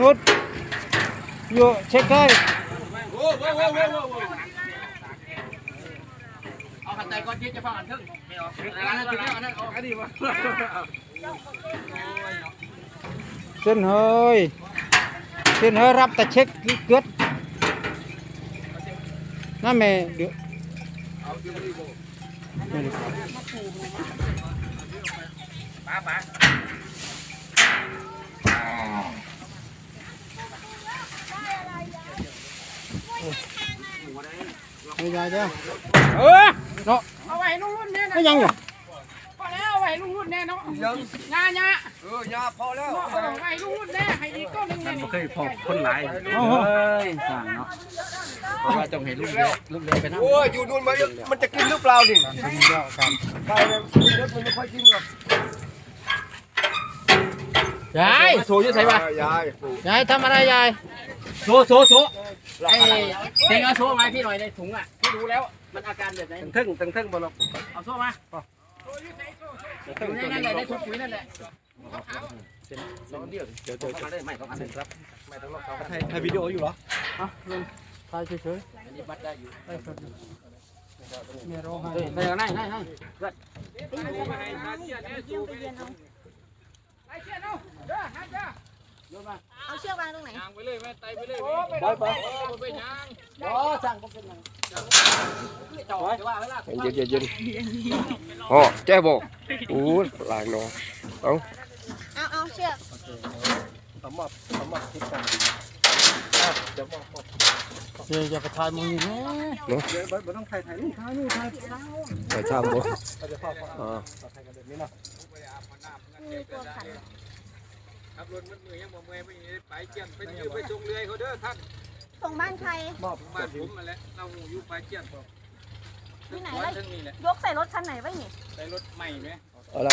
Good. You check it. เอาขันใจก่อนที่จะฟังอันทึ่งไม่ออกอันนั้นอันนั้นออกอันนี้วะ Xin hơi. Xin hơi rắp ta check good. Nó mẹ được. Mẹ được. ป้าป้า Bây giờ chưa? เออ Nó เอาไว้ลุงรุ่นแน่นะ nó nhanh rồi. พอแล้วเอาไว้ลุงรุ่นแน่เนาะงาญาเออยาพอแล้วเอาไว้ลุงรุ่นแน่ให้อีกก็หนึงแน่นี่เคยพบคนหลายโอ้โหเอ้ยสั่งเนาะเพราะว่าต้องเห็นลูกเล็กลูกเล็กไปนั่งโอ้ยอยู่นู่นมันมันจะกินหรือเปล่านี่ Xin chào cảm. ไปเลยกินรถมันไม่ค่อยกินหรอกยายโซ่ยังใส่ปะยาย Yai thăm ở đây yai. โซ่โซ่โซ่ไอ้เต็งเอาโซ่มาให้พี่หน่อยในถุงอะ พี่ดูแล้ว มันอาการแบบไหนทึ่งทึ่งทึ่งบอลกเอาโซ่มาอยู่ในนั่นแหละในถุงปุ๋ยนั่นแหละเดี๋ยวเดี๋ยวเอามาเลยไม่ต้องอันหนึ่งครับถ่ายวิดีโออยู่เหรอ Thay chơi chơi. อันนี้บัตรได้อยู่ Đây phật. Mẹ rô เฮ้ย hai. ไปเอาไหนไหนไหนไปเชื่อเอาเด้อฮะจ้า เอาเชือกวางตรงไหนโอ้ไปไปไปไปยังอ๋อสั่งก็เป็นยังจ่อจะว่าเวลาเย็นเย็นเย็นอ๋อแจ้บอกโอ้หลายเนาะเอาเอาเชือกสมับสมับทิศกันจะบอก Giờ giờ phải thay mông nhìn nhé. เนาะเดี๋ยวไม่ต้องถ่ายถ่ายนู่นถ่ายนู่นถ่ายถ่ายชามบ่อ่ามีตัวขัน ขับรถมันมือยังบ่เมื่อยไปไปเจียนไปยืมไปจงเรือยเขาเด้อท่านส่งบ้านใครมอบบ้านผมมาแล้วเราอยู่ไปเจียนที่ไหนวัไว้ดทั้งนี้แหละยกใส่รถคันไหนไว้นี่ใส่รถใหม่ไหมอะไร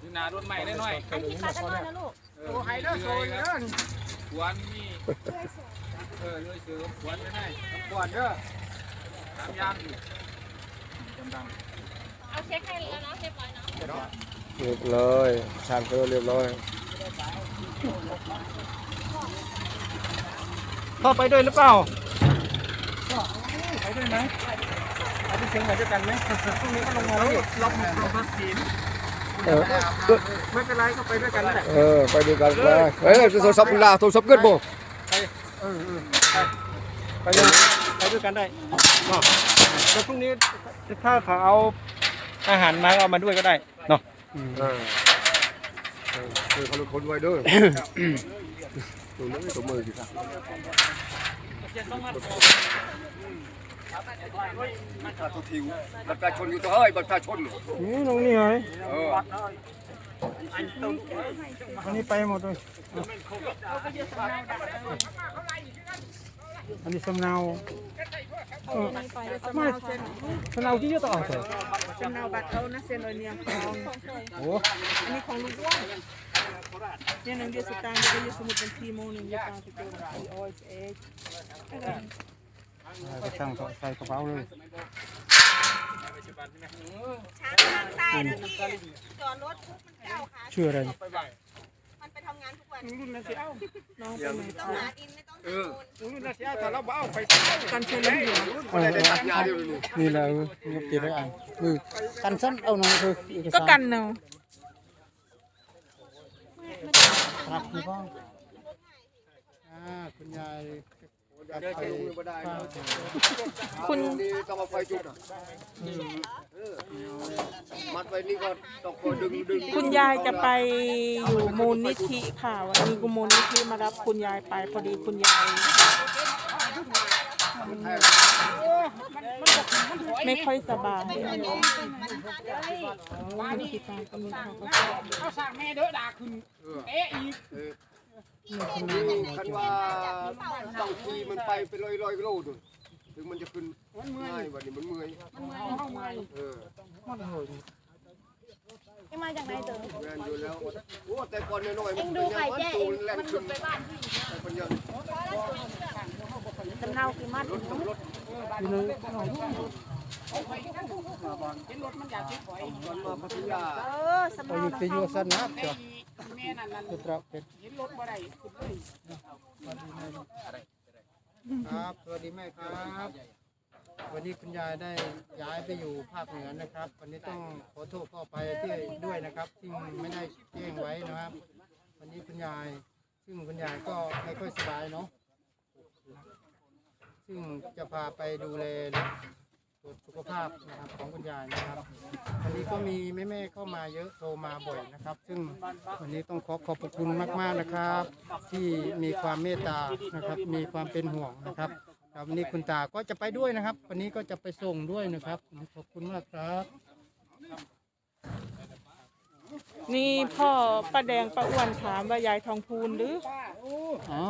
อยู่นารถใหม่น้อยอันที่ปลากันน้อยนะลูกๆโอ้ไฮเดอร์โซนเด้อขวานนี่เออเลยเสือขวานไม่ได้ขวานเด้อทำยางอยู่ดังเอาเช็คให้แล้วเนาะเรียบร้อยเนาะเรียบร้อยชามก็เรียบร้อย Thôi phải đôi lớp vào. ไปด้วยไหมไปที่เชียงใหม่ด้วยกันไหมพรุ่งนี้ก็ลงมาแล้วๆล็อกล็อกรถสีนเออไม่เป็นไรก็ไปด้วยกันแหละเออไปด้วยกันไปเฮ้ยโทรศัพท์ลาโทรศัพท์เกิดบ่ไปเลยไปด้วยกันได้แล้วพรุ่งนี้ถ้าเขาเอาอาหารมาก็เอามาด้วยก็ได้เนาะ เออเออคือเขาเป็นคนไว้เด้อตรงนี้ตรงมือสิครับบัตรประชาชนทิวบัตรประชาชนอยู่ตัวเฮ้ยบัตรประชาชนนี่ตรงนี้ไงเอออันนี้ไปหมดเลยอันนี้สำเนาเออไม่สำเนาที่เยอะต่อเถอะจำเนาบัตรเขานะเซ็นโดยเนี่ยของโอ้อันนี้ของลุงว่า งเนี่ยหนังเดียวสตางค์เดียวสมุดบัญชีโมหนึ่งยี่สิบสองสิบโอ้ยเอ็กไปช่างต่อใส่กระเป๋าเลยช้างทางใต้นะพี่จอดรถปุ๊บมันเก้าขาชื่ออะไร มันไปทำงานทุกวันรุ่นนั้นสิเอ้าน้องไปไหนต้องหาดินไม่ต้องหาปูนรุ่นนั้นสิเอ้าแต่เราเอาไปกันเชลอยู่เออได้ตัดยาเดียวนี่นี่แหละเออนี่ติดได้อ่านคือกันสั้นเอาหน่อยคือเอกสารก็กันเนาะ ครับคุณพ่ออ่าคุณยายเดี๋ยวใช้มือบ่ได้นะคุณนี่ต้องเอาไฟจุดอะเออมัดไว้นี่ก็ต้องคอยดึงดึงคุณยายจะไปอยู่มูลนิธิค่ะวันนี้กูมูลนิธิมารับคุณยายไปพอดีคุณยาย ไม่ค่อยสบายคุณคิดตามก็มีค่ะก็เอาสั่งแม่เด้อด่าขึ้นเอ๊ะอีกคันว่าต้องคุยมันไปเป็นร้อยร้อยๆกิโลดูถึงมันจะขึ้นง่ายวันนี้มันเมื่อยมันเข้ามาเออไอ้มาจากไหนเต๋อแม่นอยู่แล้วโอ้แต่ก่อนน้อยๆเอ็มันงดูไก่แจ้เองงมันหลุดไปบ้านพี่แต่คนยังสำเนาคือมัดร ถรถอยู่เป็นรถมันอยากเก็บไว้มันมาพัทยเออสำเนาอยู่ที่ยูสันนะจ้ะไแม่นั่นนั่นพุทระเพชรเห็นรถบ่ได้ขึ้นเลยครับสวัสดีแม่ครับ วันนี้คุณยายได้ย้ายไปอยู่ภาคเหนือนะครับ วันนี้ต้องขอโทษขอไปที่ด้วยนะครับที่ไม่ได้แจ้งไว้นะครับ วันนี้คุณยาย ซึ่งคุณยายก็ไม่ค่อยสบายเนาะ ซึ่งจะพาไปดูแลตรวจสุขภาพนะครับของคุณยายนะครับวันนี้ก็มีแม่ๆเข้ามาเยอะโทรมาบ่อยนะครับ ซึ่งวันนี้ต้องขอขอบพระคุณมากๆนะครับ ที่มีความเมตตานะครับ มีความเป็นห่วงนะครับครับวันนี้คุณตาก็จะไปด้วยนะครับ วันนี้ก็จะไปส่งด้วยนะครับขอบคุณมากครับนี่พ่อป้าแดงป้าอ้วนถามว่ายายทองพูนหรืออ๋อ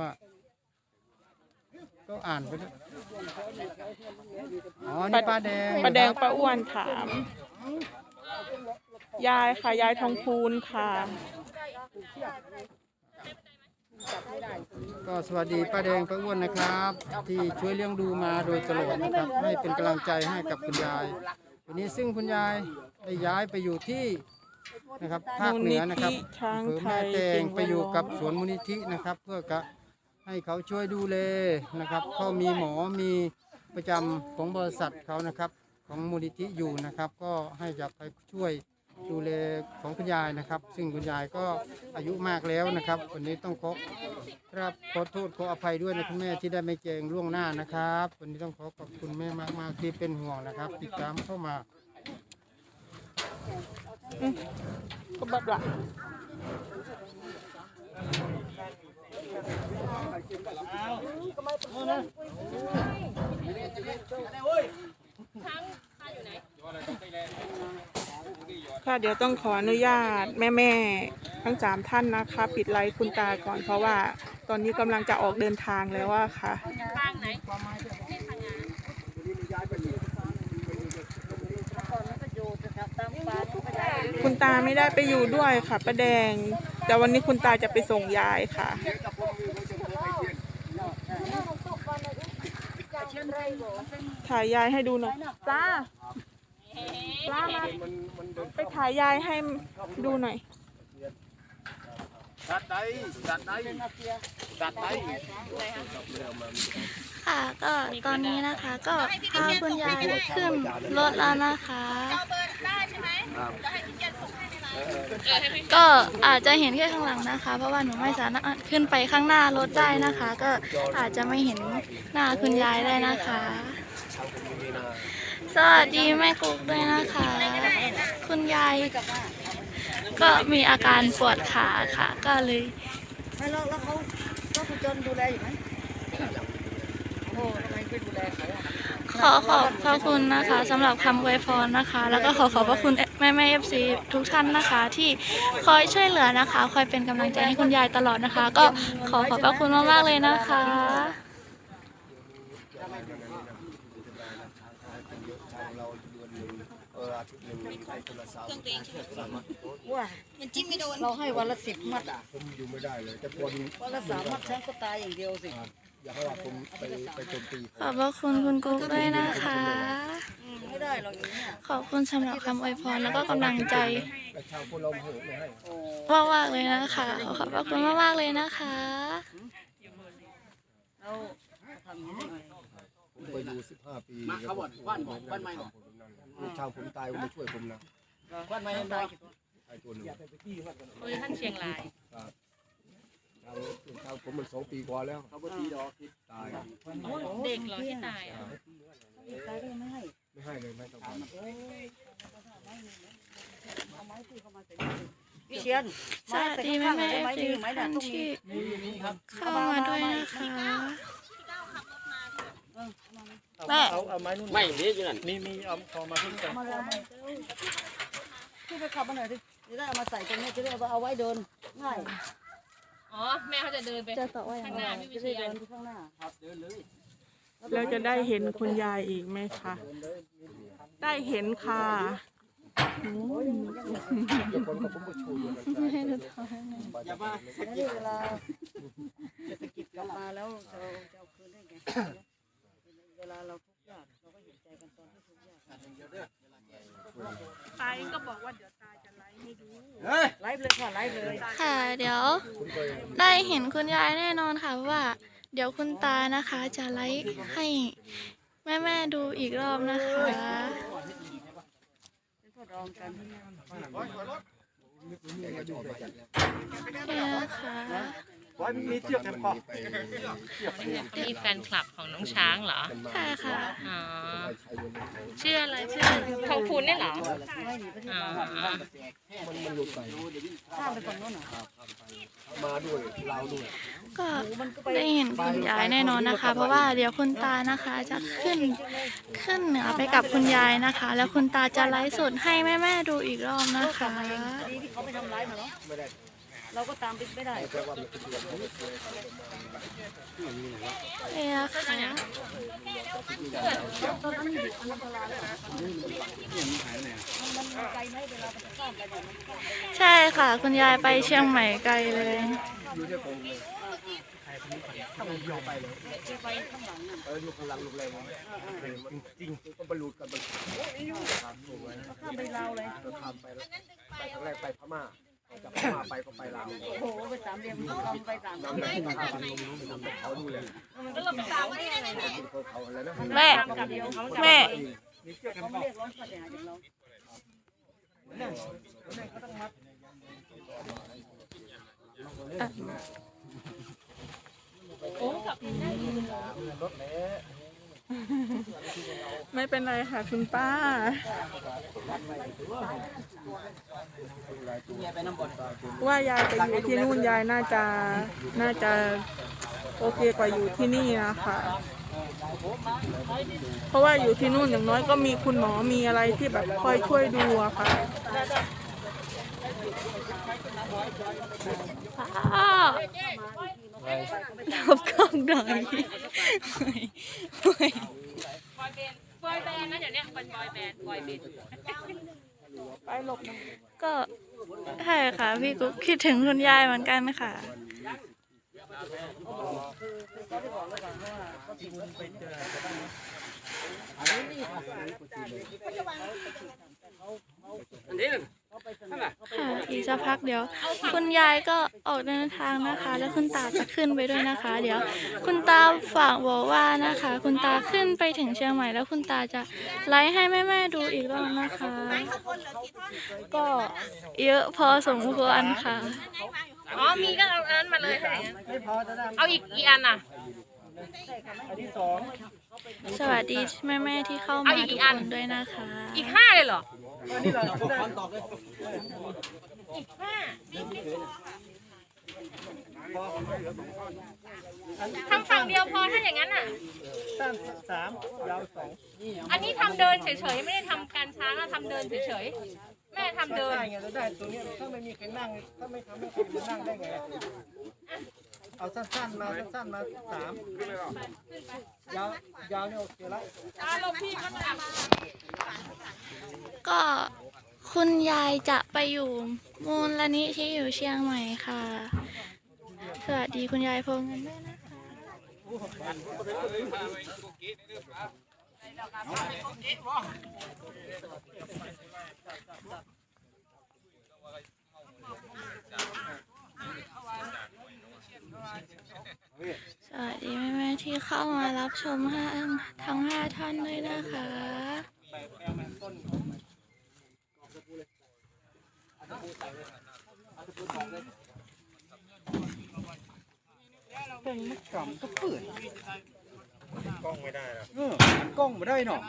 ว่า ก็อ่านไปแล้วอ๋อนี่ป้าแดงป้าแดงป้าอ้วนถาม ยายค่ะ ยายทองพูนค่ะ ก็สวัสดีป้าแดงป้าอ้วนนะครับ ที่ช่วยเลี้ยงดูมาโดยตลอดนะครับ ให้เป็นกำลังใจให้กับคุณยาย วันนี้ซึ่งคุณยายได้ย้ายไปอยู่ที่นะครับภาคเหนือนะครับมูลนิธิช้างอำเภอไทแม่ยแตงไปอยู่กับเก่งสวนมูลนิธินะครับ เพื่อกะ ให้เขาช่วยดูแลนะครับเขามีหมอมีประจำของบริษัทเขานะครับของมูลนิธิอยู่นะครับ ก็ให้จะไปช่วยดูแลของคุณยายนะครับ ซึ่งคุณยายก็อายุมากแล้วนะครับ วันนี้ต้องขอครับขอโทษขออภัยด้วยนะคุณแม่ที่ได้ไม่แจงล่วงหน้านะครับ วันนี้ต้องขอขอบคุณแม่มากๆที่เป็นห่วงนะครับ ติดตามเข้ามา ก็บัดละ ค่ะเดี๋ยวต้องขออนุญาตแม่ๆทั้งสามท่านนะคะ ปิดไลฟ์คุณตาก่อนเพราะว่าตอนนี้กำลังจะออกเดินทางแล้วว่าค่ะคุณตาไม่ได้ไปอยู่ด้วยค่ะป้าแดง แต่วันนี้คุณตาจะไปส่งยายค่ะ ถ่ายยายให้ดูหน่อยปลาปลามาไปถ่ายยายให้ดูหน่อยตัดได้ตัดได้ตัดได้ค่ะก็ตอนนี้นะคะ ก็พาคุณยายขึ้นรถแล้วนะคะเอาเบอร์ได้ใช่ไหมจะให้พี่เจ ก็อาจจะเห็นแค่ข้างหลังนะคะ เพราะว่าหนูไม่สามารถขึ้นไปข้างหน้ารถได้นะคะ ก็อาจจะไม่เห็นหน้าคุณยายได้นะคะ สวัสดีแม่กุ๊กด้วยนะคะ คุณยายก็มีอาการปวดขาค่ะ ก็เลยไม่แล้วแล้วเขาแล้วคุณจนดูแลอยู่ไหมโอ้ทำไมไม่ดูแลเขาอะขอขอบพระคุณนะคะสำหรับคำอวยพรนะคะ แล้วก็ขอขอบพระคุณ แม่แม่เอฟซีทุกท่านนะคะ ที่คอยช่วยเหลือนะคะ คอยเป็นกำลังใจให้คุณยายตลอดนะคะ ก็ขอขอบพระคุณมากๆเลยนะคะว่ามันจิ้มไม่โดนเราให้วันละสิบมัดอะผมอยู่ไม่ได้เลยแต่คนวันละสามมัดฉันก็ตายอย่างเดียวสิอย่าให้ว่าผมไปไปโจมตีขอบพระคุณคุณกุ๊กด้วยนะคะอืม ไม่ได้หรอกอย่างนี้ยขอบคุณสำหรับคำอวยพรแล้วก็กำลังใจแต่ชาวพวกเราโหไม่ให้โอ้มากๆเลยนะคะขอขอบพระคุณมากๆเลยนะคะ เราทำอย่างนี้ได้ไงผมไปอยู่สิบห้าปีมาเขาบอกบ้านบอกบ้านไม่บอกชาวผมตายผมไม่ช่วยผมนะบ้านไม่ให้ตาตายยกี่ตัวตายตัวหนึ่งโอ้ยท่านเชียงราย ชาวชาวผมมันสองปีกว่าแล้วเขาบ่ตีดอกตาย เด็กเหรอที่ตายอะตายก็ยังไม่ให้ ไม่ให้เลยไม่ต้องการพี่เชียนสวัสดีแม่แม่เอฟซีทุกท่านที่เข้ามาด้วยนะคะแม่เอาเอาไม้นู่นไม่เลี้ยอยู่นั่นมีมีเอาเอมาขึ้นกันพี่ไปขับมาหน่อยสิจะได้เอามาใส่ตรงนี้จะได้เอาไว้เดินง่ายอ๋อแม่เขาจะเดินไปจะต่อว่าอย่างข้างหน้าพี่วิเชียนข้างหน้าครับเดินเลย เราจะได้เห็นคุณยายอีกไหมคะ ได้เห็นค่ะโอ้ยเดี๋ยวคนก็ผมก็ช่วยอยู่กันอย่ามาอันนี้เวลาเศรษฐกิจกลับมาแล้วเราจะเอาคืนได้ไงเวลาเราทุกข์ยากเราก็เห็นใจกันตอนที่ทุกข์ยากตาเองก็บอกว่าเดี๋ยวตาจะไลฟ์ไลฟ์เลยค่ะไลฟ์เลยค่ะ เดี๋ยว ได้เห็นคุณยายแน่นอนค่ะเพราะว่า เดี๋ยวคุณตานะคะจะไลฟ์ให้แม่ๆดูอีกรอบนะคะทดลอ งกันเนี่ยนะคะนี่แฟนคลับของน้องช้างเหรอ ใช่ค่ะ อ๋อ ชื่ออะไรชื่อทองพูนเนี่ยเหรอ อ๋อข้ามไปฝั่งโน้นเหรอมาด้วยเราด้วยก็ได้เห็นคุณยายแน่นอนนะคะ เพราะว่าเดี๋ยวคุณตานะคะจะขึ้นขึ้นเหนือไปกับคุณยายนะคะ แล้วคุณตาจะไลฟ์สดให้แม่ๆดูอีกรอบนะคะดีที่ เขาไปทำร้ายมาเนาะเราก็ตามไปไม่ได้เนี่ยค่ะไกลไหมเวลาไปข้ามไปเนี่ยมันข้ามไปใช่ค่ะ คุณยายไปเชียงใหม่ไกลเลยไปข้างหลังน่ะเออลูกกำลังลูกแรงมันจริงก็บรรลุกันมันข้ามไปลาวเลยเราทำไปแล้วไปครั้งแรกไปพม่า จากพม่าไปก็ไปลาวโอ้โหไปสามเหลี่ยมทำไปสามเหลี่ยมนำไปที่ข้าวไปนำไปเขาดูเลยแล้วเราไปตามไม่ได้เลยนะเขาเขาอะไรนะแม่ แม่เขาไม่เรียกร้องค่าเสียหายจากเรา ไม่เป็นไรค่ะคุณป้า ว่ายายไปอยู่ที่นู่นยายน่าจะน่าจะโอเคกว่าอยู่ที่นี่นะคะ เพราะว่าอยู่ที่นู่นอย่างน้อยก็มีคุณหมอมีอะไรที่แบบคอยช่วยดูอะค่ะพ่อ รับกล้องหน่อยไม่ไม่บอยแบนด์นะเดี๋ยวนี้เป็นบอยแบนด์บอยเบนด์ก็ใช่ค่ะ พี่กุ๊กคิดถึงคุณยายเหมือนกันค่ะ อันนี้น่ะค่ะอีกสักพักเดี๋ยว คุณยายก็ ออกเดินทางนะคะ แล้วคุณตาจะขึ้นไปด้วยนะคะ เดี๋ยวคุณตาฝากบอกว่านะคะ คุณตาขึ้นไปถึงเชียงใหม่แล้วคุณตาจะไลฟ์ให้แม่ๆดูอีกรอบนะคะ ก็เยอะพอสมควรค่ะ อ๋อมีก็เอาอันนั้นมาเลยถ้าอย่างนั้นเอาอีกกี่อันอะสวัสดีแม่ๆที่เข้าเอามาอีกทุกี่กอัคนนด้วยนะคะ อีกห้าเลยเหรออีกห้า ทำฝั่งเดียวพอถ้าอย่างนั้นอะสามยาวสองอันนี้ทำเดินเฉยๆ ไม่ได้ทำการช้างอะทำเดินเฉยๆ แม่ทำเดิน ได้ไงเราได้ตัวนี้ถ้าไม่มีใครนั่งถ้าไม่ทำให้ใครนั่งได้ไงเอาสั้นๆมาสั้นๆมาสามยาวยาวเนี่ยโอเคแล้วก็ คุณยายจะไปอยู่มูลนิธิอยู่เชียงใหม่ค่ะ สวัสดีคุณยายพงเงินด้วยนะคะสวัสดีแม่ๆที่เข้ามารับชมห้าทั้งห้าท่านด้วยนะคะ เป็นมัดกำก็เปิดกล้องไม่ได้หรอเออกล้องไม่ได้เนาะ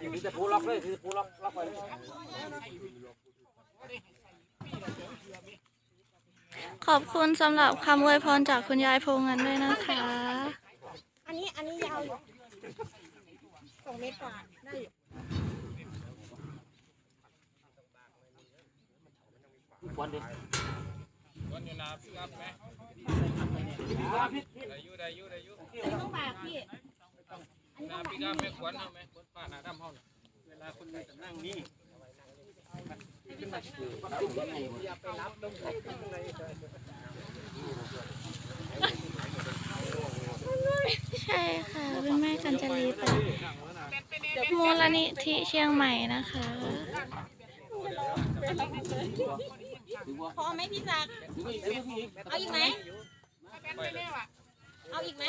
อยู่ที่จะปูล็อกเลยคือปูล็อกล็อกไว้เลยขอบคุณสำหรับคำอวยพรจากคุณยายโพงเงินด้วยนะคะ อันนี้อันนี้ยาวอยู่สองเมตรกว่าได้อยู่วันดิวันอยู่นาพี่ครับไหมได้อยู่ได้อยู่ได้อยู่ต้องฝากพี่นาพี่ครับไม่ควรเอาไหมควนป้าหนาดำเฮาน่ะเวลาคนจะนั่งนี่ไปรับลงไปข้างในเลย ใช่ค่ะเป็นแม่กันจลีไปมูลนิธิเชียงใหม่นะคะพอไหมพี่จักเอาอีกไหมเอาอีกไหม